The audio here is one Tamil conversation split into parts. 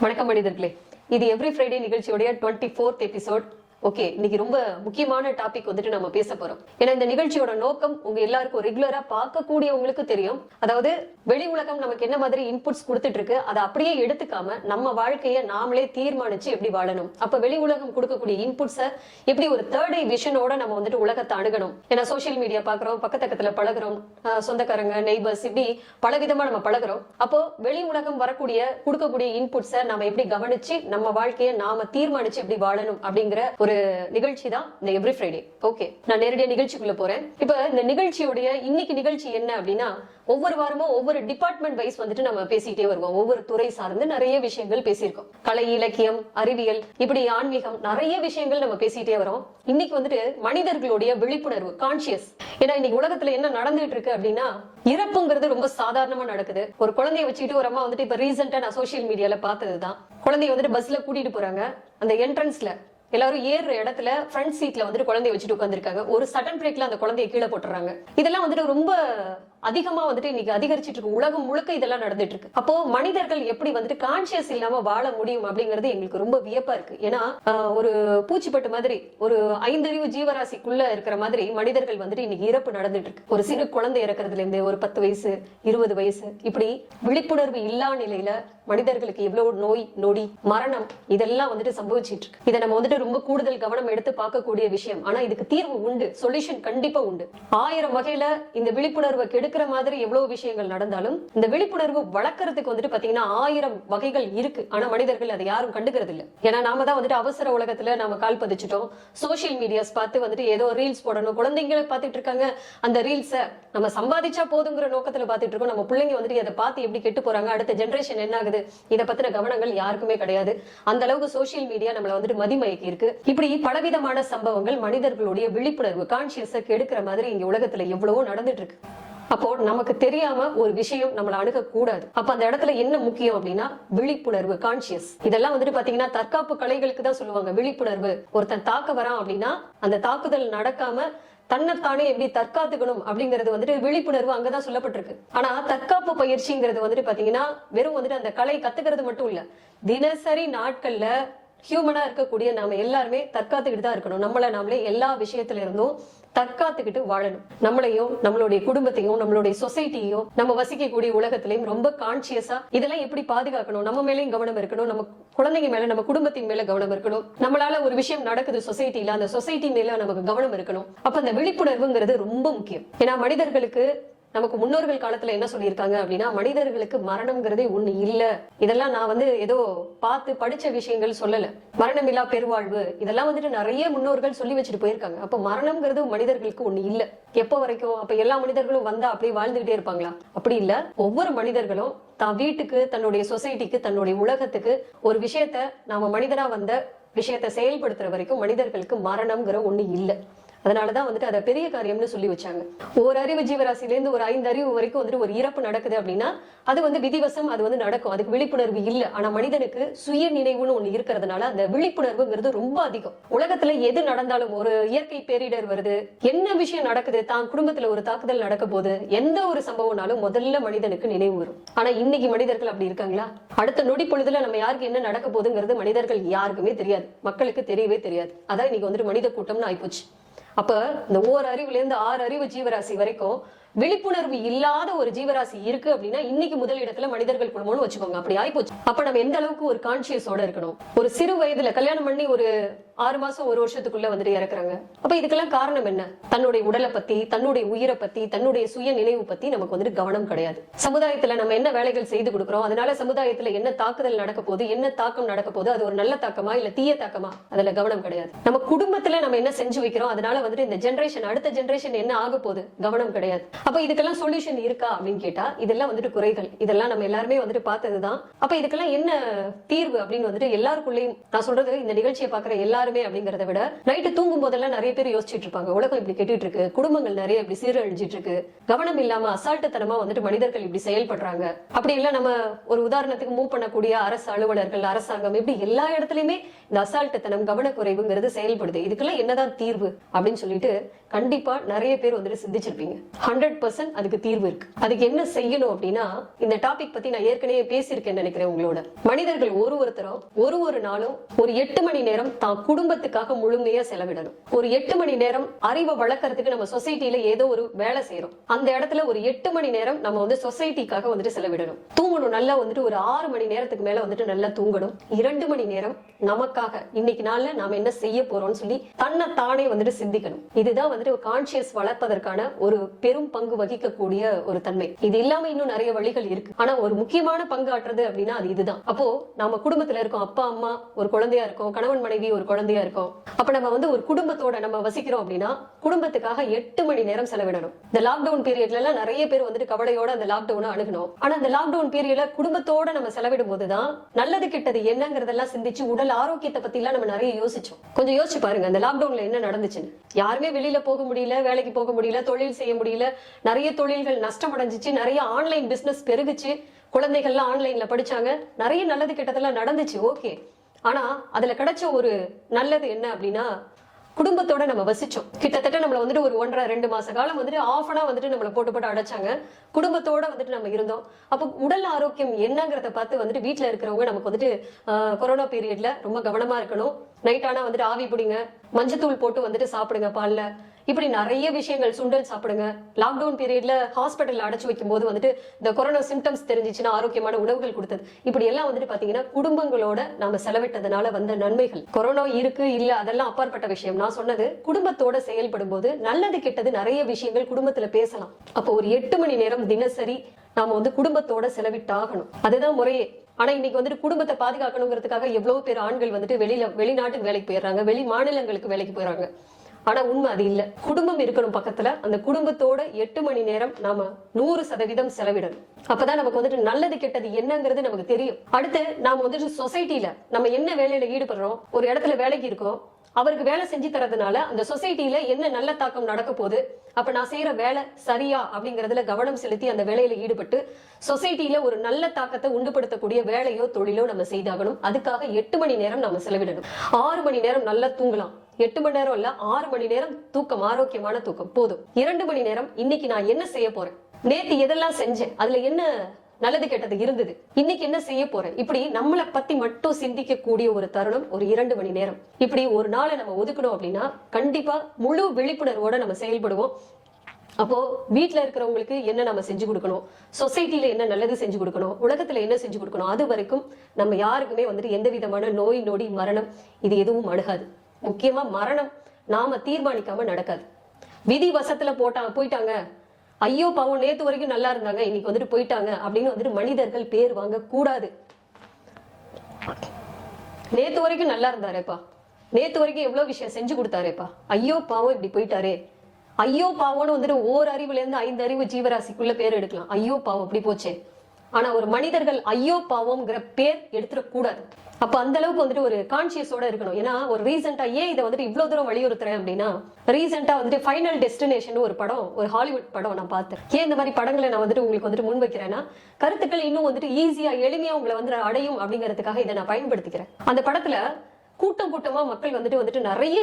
வணக்கம் மனிதர்களே இது எவ்ரி ஃப்ரைடே நிகழ்ச்சியுடைய டுவெண்ட்டி ஃபோர்த் எபிசோட் ஓகே இன்னைக்கு ரொம்ப முக்கியமான டாபிக் வந்துட்டு நம்ம பேச போறோம். ஏன்னா இந்த நிகழ்ச்சியோட நோக்கம் உங்க எல்லாருக்கும் ரெகுலரா பார்க்கக்கூடியவங்களுக்கு தெரியும். அதாவது வெளி உலகம் நமக்கு என்ன மாதிரி இன்புட்ஸ் கொடுத்துட்டு இருக்கு அதை அப்படியே எடுத்துக்காம நம்ம வாழ்க்கையை நாமளே தீர்மானிச்சு எப்படி வாழணும். அப்ப வெளி உலகம் கொடுக்கக்கூடிய இன்புட்ஸ எப்படி ஒரு தேர்ட் ஐ விஷனோட நம்ம வந்துட்டு உலகத்தை அணுகணும். ஏன்னா சோசியல் மீடியா பாக்குறோம் பக்கத்தக்கத்துல பழகுறோம் சொந்தக்காரங்க நெய்பர்ஸ் இப்படி பல விதமா நம்ம பழகுறோம். அப்போ வெளி உலகம் வரக்கூடிய கொடுக்கக்கூடிய இன்புட்ஸ நம்ம எப்படி கவனிச்சு நம்ம வாழ்க்கையை நாம தீர்மானிச்சு எப்படி வாழணும் அப்படிங்கிற ஒரு நிகழ்ச்சி தான் இந்த எவ்ரி ஃப்ரைடே ஓகே நான் நேரடியாக நிகழ்ச்சிக்குள்ள போறேன். இப்ப இந்த நிகழ்ச்சியுடைய இன்னைக்கு நிகழ்ச்சி என்ன அப்படின்னா ஒவ்வொரு வாரமும் ஒவ்வொரு டிபார்ட்மெண்ட் வைஸ் வந்துட்டு நம்ம பேசிக்கிட்டே வருவோம். ஒவ்வொரு துறை சார்ந்து நிறைய விஷயங்கள் பேசியிருக்கோம். கலை இலக்கியம் அறிவியல் இப்படி ஆன்மீகம் நிறைய விஷயங்கள் நம்ம பேசிக்கிட்டே வரோம். இன்னைக்கு வந்துட்டு மனிதர்களுடைய விழிப்புணர்வு கான்சியஸ் ஏன்னா இன்னைக்கு உலகத்துல என்ன நடந்துட்டு இருக்கு அப்படின்னா இறப்புங்கிறது ரொம்ப சாதாரணமா நடக்குது. ஒரு குழந்தைய வச்சுக்கிட்டு ஒரு அம்மா வந்துட்டு இப்ப ரீசெண்டா நான் சோசியல் மீடியால பார்த்ததுதான். குழந்தைய வந்துட்டு பஸ்ல கூட்டிட்டு போறாங்க. அந்த என்ட்ரன்ஸ்ல எல்லாரும் ஏறுற இடத்துல ஃப்ரண்ட் சீட்ல வந்துட்டு குழந்தைய வச்சுட்டு உட்காந்துருக்காங்க ஒரு சடன் பிரேக்ல அந்த குழந்தைய கீழே போட்டுறாங்க. இதெல்லாம் வந்துட்டு ரொம்ப அதிகமா வந்துட்டு இன்னைக்கு அதிகரிச்சிட்டு இருக்கு. உலகம் முழுக்க இதெல்லாம் நடந்துட்டு இருக்கு. அப்போ மனிதர்கள் எப்படி வந்துட்டு கான்சியஸ் இல்லாம வாழ முடியும் அப்படிங்கிறது எங்களுக்கு ரொம்ப வியப்பா இருக்கு. ஏன்னா ஒரு பூச்சிப்பட்டு மாதிரி ஒரு ஐந்தறிவு ஜீவராசிக்குள்ள இருக்கிற மாதிரி மனிதர்கள் வந்துட்டு இன்னைக்கு இறப்பு நடந்துட்டு இருக்கு. ஒரு சிறு குழந்தை இறக்குறதுல இருந்து ஒரு பத்து வயசு இருபது வயசு இப்படி விழிப்புணர்வு இல்லா நிலையில மனிதர்களுக்கு எவ்வளவு நோய் நொடி மரணம் இதெல்லாம் வந்துட்டு சம்பவிச்சிட்டு இருக்கு. இதை நம்ம வந்துட்டு ரொம்ப கூடுதல் கவனம் எடுத்து பார்க்கக்கூடிய விஷயம். ஆனா இதுக்கு தீர்வு உண்டு. சொல்யூஷன் கண்டிப்பா உண்டு. ஆயிரம் வகையில இந்த விழிப்புணர்வை கெடுக்கிற மாதிரி எவ்வளவு விஷயங்கள் நடந்தாலும் இந்த விழிப்புணர்வு வளர்க்கறதுக்கு வந்துட்டு பாத்தீங்கன்னா ஆயிரம் வகைகள் இருக்கு. ஆனா மனிதர்கள் அதை யாரும் கண்டுக்கிறது இல்ல ஏன்னா நாம தான் வந்துட்டு அவசர உலகத்துல நாம கால் பதிச்சிட்டோம். சோஷியல் மீடியாஸ் பார்த்து வந்துட்டு ஏதோ ரீல்ஸ் போடணும். குழந்தைங்களை பார்த்துட்டு இருக்காங்க. அந்த ரீல்ஸை நம்ம சம்பாதிச்சா போதுங்கிற நோக்கத்துல பார்த்துட்டு இருக்கோம். நம்ம பிள்ளைங்க வந்துட்டு அதை பார்த்து எப்படி கெட்டு போறாங்க? அடுத்த ஜென்ரேஷன் என்ன ஆகுது? இதை பத்தின கவனங்கள் யாருக்குமே கிடையாது. அந்த அளவுக்கு சோஷியல் மீடியா நம்மள வந்துட்டு மதிமயக்கி இருக்கு. இப்படி பலவிதமான சம்பவங்கள் மனிதர்களுடைய விழிப்புணர்வு கான்சியஸை கெடுக்கிற மாதிரி இங்க உலகத்துல எவ்வளவோ நடந்துட்டு இருக்கு. அப்போ நமக்கு தெரியாம ஒரு விஷயம் நம்மள அணுக கூடாது அப்ப அந்த இடத்துல என்ன முக்கியம் அப்படின்னா விழிப்புணர்வு கான்சியஸ் இதெல்லாம் வந்துட்டு பாத்தீங்கன்னா தற்காப்பு கலைகளுக்கு தான் சொல்லுவாங்க. விழிப்புணர்வு. ஒருத்தன் தாக்க வரான் அப்படின்னா அந்த தாக்குதல் நடக்காம தன்னைத்தானே எப்படி தற்காத்துக்கணும் அப்படிங்கிறது வந்துட்டு விழிப்புணர்வு அங்கதான் சொல்லப்பட்டிருக்கு. ஆனா தற்காப்பு பயிற்சிங்கிறது வந்துட்டு பாத்தீங்கன்னா வெறும் வந்துட்டு அந்த கலை கத்துக்கிறது மட்டும் இல்ல. தினசரி நாட்கள்ல ஹியூமனா இருக்கக்கூடிய நாம எல்லாருமே தற்காத்துக்கிட்டு தான் இருக்கணும். நம்மளை நாமளே எல்லா விஷயத்துல இருந்தும் தற்காத்துக்கிட்டு வாழணும். நம்மளையும் நம்மளுடைய குடும்பத்தையும் நம்மளுடைய சொசைட்டியையும் நம்ம வசிக்கக்கூடிய உலகத்திலையும் ரொம்ப கான்சியஸா இதெல்லாம் எப்படி பாதுகாக்கணும்? நம்ம மேலேயும் கவனம் இருக்கணும். நம்ம குழந்தைங்க மேல நம்ம குடும்பத்தின் மேல கவனம் இருக்கணும். நம்மளால ஒரு விஷயம் நடக்குது சொசைட்டில அந்த சொசைட்டி மேல நமக்கு கவனம் இருக்கணும். அப்ப அந்த விழிப்புணர்வுங்கிறது ரொம்ப முக்கியம். ஏன்னா மனிதர்களுக்கு நமக்கு முன்னோர்கள் காலத்துல என்ன சொல்லியிருக்காங்க அப்படின்னா மனிதர்களுக்கு மரணம்ங்கிறதே ஒண்ணு இல்ல. இதெல்லாம் நான் வந்து ஏதோ பார்த்து படிச்ச விஷயங்கள் சொல்லல. மரணமில்லா பெருவாழ்வு இதெல்லாம் வந்துட்டு நிறைய முன்னோர்கள் சொல்லி வச்சுட்டு போயிருக்காங்க. அப்ப மரணம்ங்கிறது மனிதர்களுக்கு ஒண்ணு இல்ல. எப்ப வரைக்கும்? அப்ப எல்லா மனிதர்களும் வந்தா அப்படியே வாழ்ந்துகிட்டே இருப்பாங்களா? அப்படி இல்ல. ஒவ்வொரு மனிதர்களும் தான் வீட்டுக்கு தன்னுடைய சொசைட்டிக்கு தன்னுடைய உலகத்துக்கு ஒரு விஷயத்த நாம மனிதனா வந்த விஷயத்த செயல்படுத்துற வரைக்கும் மனிதர்களுக்கு மரணம்ங்கிற ஒண்ணு இல்லை. அதனாலதான் வந்துட்டு அதை பெரிய காரியம்னு சொல்லி வச்சாங்க. ஒரு அறிவு ஜீவராசில இருந்து ஒரு ஐந்து அறிவு வரைக்கும் வந்துட்டு ஒரு இறப்பு நடக்குது அப்படின்னா அது வந்து விதிவசம் அது வந்து நடக்கும். அதுக்கு விழிப்புணர்வு இல்ல. ஆனா மனிதனுக்கு சுய நினைவுன்னு ஒண்ணு இருக்கிறதுனால அந்த விழிப்புணர்வுங்கிறது ரொம்ப அதிகம். உலகத்துல எது நடந்தாலும் ஒரு இயற்கை பேரிடர் வருது என்ன விஷயம் நடக்குது தான் குடும்பத்துல ஒரு தாக்குதல் நடக்க போது எந்த ஒரு சம்பவம்னாலும் முதல்ல மனிதனுக்கு நினைவு வரும். ஆனா இன்னைக்கு மனிதர்கள் அப்படி இருக்காங்களா? அடுத்த நொடி பொழுதுல நம்ம யாருக்கு என்ன நடக்க போகுதுங்கிறது மனிதர்கள் யாருக்குமே தெரியாது. மக்களுக்கு தெரியவே தெரியாது. அதான் இன்னைக்கு வந்துட்டு மனித கூட்டம்னு ஆயிப்போச்சு. அப்ப இந்த ஓர் அறிவுல இருந்து ஆறு அறிவு ஜீவராசி வரைக்கும் விழிப்புணர்வு இல்லாத ஒரு ஜீவராசி இருக்கு அப்படின்னா இன்னைக்கு முதல் இடத்துல மனிதர்கள் குடும்பம்னு வச்சுக்கோங்க. அப்படி ஆயிப்போச்சு. அப்ப நம்ம எந்த அளவுக்கு ஒரு கான்சியஸோட இருக்கணும்? ஒரு சிறு வயதுல கல்யாணம் பண்ணி ஒரு ஆறு மாசம் ஒரு வருஷத்துக்குள்ள வந்துட்டு இறக்குறாங்க. அப்ப இதுக்கெல்லாம் காரணம் என்ன? தன்னுடைய உடலை பத்தி தன்னுடைய உயிரை பத்தி தன்னுடைய சுய நினைவு பத்தி நமக்கு வந்துட்டு கவனம் கிடையாது. சமுதாயத்துல நம்ம என்ன வேலைகள் செய்து கொடுக்குறோம்? அதனால சமுதாயத்துல என்ன தாக்குதல் நடக்க போகுது? என்ன தாக்கம் நடக்க போகுது? அது ஒரு நல்ல தாக்கமா இல்ல தீய தாக்கமா? அதுல கவனம் கிடையாது. நம்ம குடும்பத்துல நம்ம என்ன செஞ்சு வைக்கிறோம்? அதனால வந்துட்டு இந்த ஜென்ரேஷன் அடுத்த ஜென்ரேஷன் என்ன ஆக போகுது? கவனம் கிடையாது. அப்ப இதுக்கெல்லாம் சொல்யூஷன் இருக்கா அப்படின்னு கேட்டா இதெல்லாம் வந்துட்டு குறைகள். இதெல்லாம் நம்ம எல்லாருமே வந்துட்டு பார்த்ததுதான். அப்ப இதுக்கெல்லாம் என்ன தீர்வு அப்படின்னு வந்துட்டு எல்லாருக்குள்ளேயும் நான் சொல்றது இந்த நிகழ்ச்சியை பாக்குற எல்லாருமே அப்படிங்கறத விட நைட்டு தூங்கும் போதெல்லாம் நிறைய பேர் யோசிச்சுட்டு இருப்பாங்க. உலகம் இப்படி கெட்டுட்டு இருக்கு. குடும்பங்கள் நிறைய இப்படி சீரழிஞ்சிட்டு இருக்கு. கவனம் இல்லாம அசால்ட்டுத்தனமா வந்துட்டு மனிதர்கள் இப்படி செயல்படுறாங்க. அப்படி இல்ல நம்ம ஒரு உதாரணத்துக்கு மூவ் பண்ணக்கூடிய அரசு அலுவலர்கள் அரசாங்கம் இப்படி எல்லா இடத்துலயுமே இந்த அசால்ட்டுத்தனம் கவனக்குறைவுங்கிறது செயல்படுது. இதுக்கெல்லாம் என்னதான் தீர்வு அப்படின்னு சொல்லிட்டு கண்டிப்பா நிறைய பேர் வந்துட்டு சிந்திச்சிருப்பீங்க. ஹண்ட்ரட் ஹண்ட்ரட் பர்சன்ட் அதுக்கு தீர்வு இருக்கு. அதுக்கு என்ன செய்யணும் அப்படின்னா இந்த டாபிக் பத்தி நான் ஏற்கனவே பேசியிருக்கேன்னு நினைக்கிறேன் உங்களோட. மனிதர்கள் ஒரு ஒருத்தரும் ஒரு ஒரு நாளும் ஒரு எட்டு மணி நேரம் தான் குடும்பத்துக்காக முழுமையா செலவிடணும். ஒரு எட்டு மணி நேரம் அறிவை வளர்க்கறதுக்கு நம்ம சொசைட்டில ஏதோ ஒரு வேலை செய்யறோம். அந்த இடத்துல ஒரு எட்டு மணி நேரம் நம்ம வந்து சொசைட்டிக்காக வந்துட்டு செலவிடணும். தூங்கணும் நல்லா வந்துட்டு ஒரு ஆறு மணி நேரத்துக்கு மேல வந்துட்டு நல்லா தூங்கணும். இரண்டு மணி நேரம் நமக்காக இன்னைக்கு நாள்ல நாம என்ன செய்ய போறோம்னு சொல்லி தன்னை தானே வந்துட்டு சிந்திக்கணும். இதுதான் வந்துட்டு கான்சியஸ் வளர்ப்பதற்கான ஒரு பெரும் பங்கு வகிக்கக்கூடிய ஒரு தன்மை. இது இல்லாம இன்னும் நிறைய வழிகள் இருக்கு. ஆனா ஒரு முக்கியமான பங்கு ஆற்றுறது அப்படின்னா அது இதுதான். அப்போ நம்ம குடும்பத்துல இருக்கோம். அப்பா அம்மா ஒரு குழந்தையா இருக்கோம். கணவன் மனைவி ஒரு குழந்தையா இருக்கோம். அப்ப நம்ம வந்து ஒரு குடும்பத்தோட நம்ம வசிக்கிறோம் அப்படின்னா குடும்பத்துக்காக எட்டு மணி நேரம் செலவிடணும். இந்த லாக்டவுன் பீரியட்ல எல்லாம் நிறைய பேர் வந்துட்டு கவலையோட அந்த லாக்டவுனை அணுகணும். ஆனா அந்த லாக்டவுன் பீரியட்ல குடும்பத்தோட நம்ம செலவிடும் போதுதான் நல்லது கெட்டது என்னங்கறதெல்லாம் சிந்திச்சு உடல் ஆரோக்கியத்தை பத்தி எல்லாம் நம்ம நிறைய யோசிச்சோம். கொஞ்சம் யோசிச்சு பாருங்க அந்த லாக்டவுன்ல என்ன நடந்துச்சுன்னு. யாருமே வெளியில போக முடியல வேலைக்கு போக முடியல தொழில் செய்ய முடியல நிறைய தொழில்கள் நஷ்டம் அடைஞ்சிச்சு நிறைய ஆன்லைன் பிசினஸ் பெருகுச்சு. குழந்தைகள்லாம் ஆன்லைன்ல படிச்சாங்க. நிறைய நல்லது கெட்டதெல்லாம் நடந்துச்சு ஓகே ஆனா அதுல கிடைச்ச ஒரு நல்லது என்ன அப்படின்னா குடும்பத்தோட நம்ம வசிச்சோம். கிட்டத்தட்ட நம்மள வந்துட்டு ஒரு ஒன்றரை ரெண்டு மாச காலம் வந்துட்டு ஆஃப் அனா வந்துட்டு நம்மள போட்டு போட்டு அடைச்சாங்க. குடும்பத்தோட வந்துட்டு நம்ம இருந்தோம். அப்போ உடல் ஆரோக்கியம் என்னங்கிறத பார்த்து வந்துட்டு வீட்டுல இருக்கிறவங்க நமக்கு வந்துட்டு ஆஹ், கொரோனா பீரியட்ல ரொம்ப கவனமா இருக்கணும். நைட் ஆனா வந்துட்டு ஆவி பிடிங்க. மஞ்சத்தூள் போட்டு வந்துட்டு சாப்பிடுங்க பால்ல. இப்படி நிறைய விஷயங்கள் சுண்டல் சாப்பிடுங்க. லாக்டவுன் பீரியட்ல ஹாஸ்பிட்டல்ல அடைச்சு வைக்கும் போது வந்துட்டு இந்த கொரோனா சிம்டம்ஸ் தெரிஞ்சிச்சுன்னா ஆரோக்கியமான உணவுகள் கொடுத்தது. இப்படி எல்லாம் வந்துட்டு பாத்தீங்கன்னா குடும்பங்களோட நாம செலவிட்டதுனால வந்த நன்மைகள். கொரோனா இருக்கு இல்ல அதெல்லாம் அப்பாற்பட்ட விஷயம். நான் சொன்னது குடும்பத்தோட செயல்படும் போது நல்லது கெட்டது நிறைய விஷயங்கள் குடும்பத்துல பேசலாம். அப்போ ஒரு எட்டு மணி நேரம் தினசரி நாம வந்து குடும்பத்தோட செலவிட்டாகணும். அதுதான் முறையே. ஆனா இன்னைக்கு வந்துட்டு குடும்பத்தை பாதுகாக்கணுங்கிறதுக்காக எவ்வளவு பேர் ஆண்கள் வந்துட்டு வெளியில வெளிநாட்டுக்கு வேலைக்கு போயிடுறாங்க வெளி மாநிலங்களுக்கு வேலைக்கு போயிடுறாங்க. ஆனா உண்மை அது இல்ல. குடும்பம் இருக்கணும் பக்கத்துல. அந்த குடும்பத்தோட எட்டு மணி நேரம் நாம நூறு சதவீதம் செலவிடணும். அப்பதான் நமக்கு வந்துட்டு நல்லது கெட்டது என்னங்கிறது நமக்கு தெரியும். அடுத்து நாம வந்துட்டு சொசைட்டில நம்ம என்ன வேலையில ஈடுபடுறோம் ஒரு இடத்துல வேலைக்கு இருக்கோம் அவருக்கு வேலை செஞ்சு தரதுனால அந்த சொசைட்டில என்ன நல்ல தாக்கம் நடக்க போகுது அப்ப நான் செய்யற வேலை சரியா அப்படிங்கறதுல கவனம் செலுத்தி அந்த வேலையில ஈடுபட்டு சொசைட்டில ஒரு நல்ல தாக்கத்தை உண்டுபடுத்தக்கூடிய வேலையோ தொழிலோ நம்ம செய்தாகணும். அதுக்காக எட்டு மணி நேரம் நம்ம செலவிடணும். ஆறு மணி நேரம் நல்லா தூங்கலாம். எட்டு மணி நேரம் இல்ல ஆறு மணி நேரம் தூக்கம் ஆரோக்கியமான தூக்கம். போதும். இரண்டு மணி நேரம் இன்னைக்கு நான் என்ன செய்ய போறேன்? நேத்து எதெல்லாம் செஞ்சேன்? அதுல என்ன நல்லது கெட்டது இருந்தது? இன்னைக்கு என்ன செய்ய போறேன்? இப்படி நம்மளை பத்தி மட்டும் சிந்திக்க கூடிய ஒரு தருணம் ஒரு இரண்டு மணி நேரம். இப்படி ஒரு நாளை நம்ம ஒதுக்கணும் அப்படின்னா கண்டிப்பா முழு விழிப்புணர்வோட நம்ம செயல்படுவோம். அப்போ வீட்ல இருக்கிறவங்களுக்கு என்ன நம்ம செஞ்சு கொடுக்கணும்? சொசைட்டில என்ன நல்லது செஞ்சு கொடுக்கணும்? உலகத்துல என்ன செஞ்சு கொடுக்கணும்? அது வரைக்கும் நம்ம யாருக்குமே வந்துட்டு எந்த விதமான நோய் நொடி மரணம் இது எதுவும் அணுகாது. முக்கியமா மரணம். நாம தீர்மானிக்காம நடக்காது. விதி வசத்துல போட்டா போயிட்டாங்க. ஐயோ பாவம் நேத்து வரைக்கும் நல்லா இருந்தாங்க இன்னைக்கு வந்துட்டு போயிட்டாங்க அப்படின்னு வந்துட்டு மனிதர்கள் பேர் வாங்க கூடாது. நேத்து வரைக்கும் நல்லா இருந்தாரேப்பா. நேத்து வரைக்கும் எவ்வளவு விஷயம் செஞ்சு கொடுத்தாரேப்பா. ஐயோ பாவம் இப்படி போயிட்டாரே. ஐயோ பாவம்னு வந்துட்டு ஓர் அறிவுல இருந்து ஐந்து அறிவு ஜீவராசிக்குள்ள பேர் எடுக்கலாம். ஐயோ பாவம் இப்படி போச்சே. ஆனா ஒரு மனிதர்கள் ஐயோ பாவம்ங்கிற பேர் எடுத்துடக்கூடாது அப்ப அந்த அளவுக்கு வந்துட்டு ஒரு கான்சியஸோட இருக்கணும். ஏன்னா ஒரு ரீசெண்டா ஏன் இதை வந்துட்டு இவ்வளவு தூரம் வலியுறுத்துறேன் அப்படின்னா ரீசெண்டா வந்துட்டு ஃபைனல் டெஸ்டினேஷன் ஒரு படம் ஒரு ஹாலிவுட் படம் நான் பார்த்தேன். ஏன் இந்த மாதிரி படங்களை நான் வந்துட்டு உங்களுக்கு வந்துட்டு முன் வைக்கிறேன்னா கருத்துக்கள் இன்னும் வந்துட்டு ஈஸியா எளிமையா உங்களை வந்து அடையும் அப்படிங்கிறதுக்காக இதை நான் பயன்படுத்திக்கிறேன். அந்த படத்துல கூட்டம் கூட்டமா மக்கள் வந்துட்டு வந்துட்டு நிறைய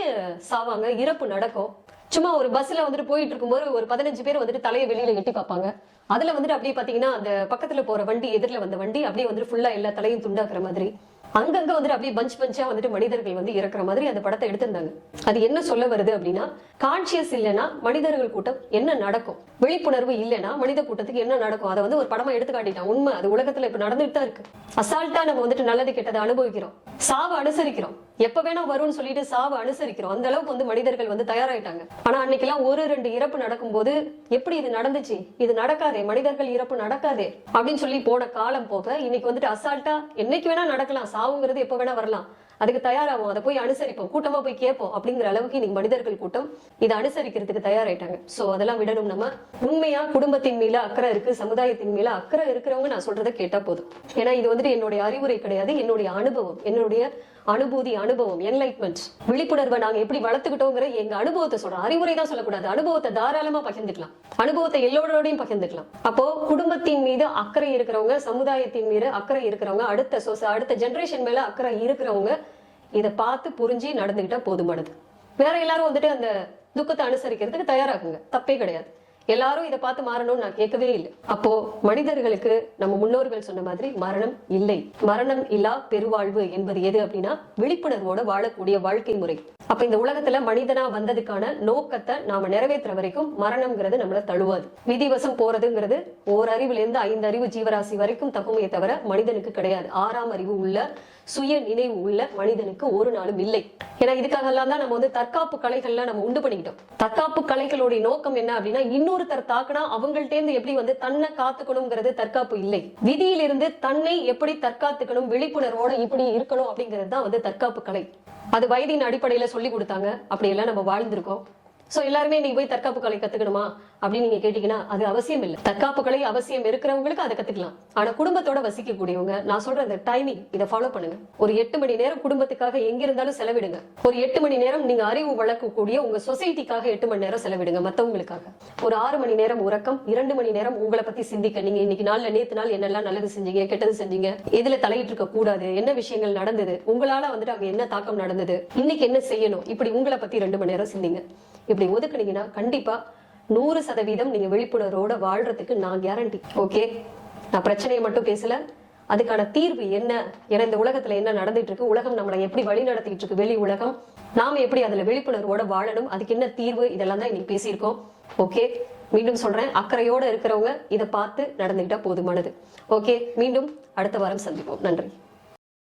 சாவாங்க. இறப்பு நடக்கும். சும்மா ஒரு பஸ்ல வந்துட்டு போயிட்டு இருக்கும்போது ஒரு பதினஞ்சு பேர் வந்துட்டு தலையை வெளியில எட்டி பார்ப்பாங்க. அதுல வந்துட்டு அப்படியே பாத்தீங்கன்னா அந்த பக்கத்துல போற வண்டி எதிரில வந்த வண்டி அப்படியே வந்துட்டு ஃபுல்லா எல்லா தலையும் துண்டாக்குற மாதிரி. அங்கங்க வந்துட்டு அப்படியே பஞ்ச் பஞ்சா வந்துட்டு மனிதர்கள் வந்து இறக்குற மாதிரி அந்த படத்தை எடுத்திருந்தாங்க. அது என்ன சொல்ல வருது அப்படின்னா கான்சியஸ் இல்லைன்னா மனிதர்கள் கூட்டம் என்ன நடக்கும்? விழிப்புணர்வு இல்லைன்னா மனித கூட்டத்துக்கு என்ன நடக்கும்? அதை வந்து ஒரு படமா எடுத்து காட்டிட்டான். உண்மை. அது உலகத்துல இப்ப நடந்துட்டு தான் இருக்கு. அசால்ட்டா நம்ம வந்துட்டு நல்லது கெட்டதை அனுபவிக்கிறோம். சாவை அனுசரிக்கிறோம். எப்ப வேணா வரும்னு சொல்லிட்டு சாவை அனுசரிக்கிறோம். அந்த அளவுக்கு வந்து மனிதர்கள் வந்து தயாராயிட்டாங்க. ஆனா அன்னைக்கெல்லாம் ஒரு ரெண்டு இறப்பு நடக்கும்போது எப்படி இது நடந்துச்சு? இது நடக்காதே மனிதர்கள் இறப்பு நடக்காதே அப்படின்னு சொல்லி போன காலம் போக இன்னைக்கு வந்துட்டு அசால்ட்டா என்னைக்கு வேணா நடக்கலாம். சாவுங்கிறது எப்ப வேணா வரலாம். அதுக்கு தயாராகும் அதை போய் அனுசரிப்போம். கூட்டமா போய் கேட்போம் அப்படிங்கிற அளவுக்கு இன்னைக்கு மனிதர்கள் கூட்டம் இதை அனுசரிக்கிறதுக்கு தயாராயிட்டாங்க. சோ அதெல்லாம் விடணும் நம்ம. உண்மையா குடும்பத்தின் மேல அக்கறை இருக்கு சமுதாயத்தின் மேல அக்கறை இருக்கிறவங்க நான் சொல்றதை கேட்டா போதும். ஏன்னா இது வந்துட்டு என்னுடைய அறிவுரை கிடையாது என்னுடைய அனுபவம் என்னுடைய அனுபூதி அனுபவம் என்லைட்மெண்ட் விழிப்புணர்வை நாங்க எப்படி வளர்த்துக்கிட்டோங்கிற எங்க அனுபவத்தை சொல்றோம். அறிவுரை தான் சொல்லக்கூடாது. அனுபவத்தை தாராளமா பகிர்ந்துக்கலாம். அனுபவத்தை எல்லோரோடையும் பகிர்ந்துக்கலாம். அப்போ குடும்பத்தின் மீது அக்கறை இருக்கிறவங்க சமுதாயத்தின் மீது அக்கறை இருக்கிறவங்க அடுத்த சொச அடுத்த ஜென்ரேஷன் மேல அக்கறை இருக்கிறவங்க இதை பார்த்து புரிஞ்சு நடந்துகிட்டா போதுமானது. வேற எல்லாரும் வந்துட்டு அந்த துக்கத்தை அனுசரிக்கிறதுக்கு தயாராகுங்க. தப்பே கிடையாது. எல்லாரும் இதை பார்த்து மாறணும்னு நான் கேட்கவே இல்லை. அப்போ மனிதர்களுக்கு நம்ம முன்னோர்கள் சொன்ன மாதிரி மரணம் இல்லை. மரணம் இல்லா பெருவாழ்வு என்பது எது அப்படின்னா விழிப்புணர்வோட வாழக்கூடிய வாழ்க்கை முறை. அப்ப இந்த உலகத்துல மனிதனா வந்ததுக்கான நோக்கத்தை நாம நிறைவேற்ற வரைக்கும் மரணம்ங்கிறது நம்மள தழுவாது. விதிவசம் போறதுங்கிறது ஓர் அறிவுல இருந்து ஐந்து அறிவு ஜீவராசி வரைக்கும் தகுமையை தவிர மனிதனுக்கு கிடையாது. ஆறாம் அறிவு உள்ள சுய நினைவு உள்ள மனிதனுக்கு ஒரு நாளும் இல்லை. ஏன்னா இதுக்காகலாம் தான் நம்ம வந்து தற்காப்பு கலைகள்லாம் நம்ம உண்டு பண்ணிக்கிட்டோம். தற்காப்பு கலைகளுடைய நோக்கம் என்ன அப்படின்னா இன்னொருத்தர் தாக்குனா அவங்கள்ட்ட இருந்து எப்படி வந்து தன்னை காத்துக்கணுங்கிறது தற்காப்பு இல்லை. விதியிலிருந்து தன்னை எப்படி தற்காத்துக்கணும் விழிப்புணர்வோட இப்படி இருக்கணும் அப்படிங்கிறது தான் வந்து தற்காப்பு கலை. அது வயதின் அடிப்படையில சொல்லி கொடுத்தாங்க. அப்படி எல்லாம் நம்ம வாழ்ந்திருக்கோம். சோ எல்லாருமே நீங்க போய் தற்காப்பு கலை கத்துக்கணுமா? அப்படின்னு நீங்க கேட்டீங்கன்னா அது அவசியம் இல்லை. தற்காப்பு கலை அவசியம் இருக்கிறவங்களுக்கு அதை கத்துக்கலாம். ஆனா குடும்பத்தோட வசிக்கக்கூடியவங்க நான் சொல்ற இந்த டைமிங் இதை ஃபாலோ பண்ணுங்க. ஒரு எட்டு மணி நேரம் குடும்பத்துக்காக எங்க இருந்தாலும் செலவிடுங்க. ஒரு எட்டு மணி நேரம் நீங்க அறிவு வளர்க்கக்கூடிய உங்க சொசைட்டிக்காக எட்டு மணி நேரம் செலவிடுங்க மத்தவங்களுக்காக. ஒரு ஆறு மணி நேரம் உறக்கம் இரண்டு மணி நேரம் உங்களை பத்தி சிந்திக்க. நீங்க இன்னைக்கு நாள்ல நேத்து நாள் என்னெல்லாம் நல்லது செஞ்சீங்க கெட்டது செஞ்சீங்க எதுல தலையிட்டு இருக்க கூடாது என்ன விஷயங்கள் நடந்தது உங்களால வந்துட்டு அங்க என்ன தாக்கம் நடந்தது இன்னைக்கு என்ன செய்யணும் இப்படி உங்களை பத்தி ரெண்டு மணி நேரம் சிந்திங்க. இப்படி ஒதுக்குனீங்கன்னா கண்டிப்பா நூறு சதவீதம் நீங்க விழிப்புணர்வோட வாழ்றதுக்கு நான் கேரண்டி ஓகே நான் பிரச்சனையை மட்டும் பேசல. அதுக்கான தீர்வு என்ன? ஏன்னா இந்த உலகத்துல என்ன நடந்துட்டு இருக்கு உலகம் நம்மளை எப்படி வழி நடத்திட்டு இருக்கு வெளி உலகம். நாம எப்படி அதுல விழிப்புணர்வோட வாழணும்? அதுக்கு என்ன தீர்வு? இதெல்லாம் தான் இன்னைக்கு பேசியிருக்கோம். ஓகே மீண்டும் சொல்றேன். அக்கறையோட இருக்கிறவங்க இதை பார்த்து நடந்துகிட்டா போதுமானது. ஓகே மீண்டும் அடுத்த வாரம் சந்திப்போம். நன்றி.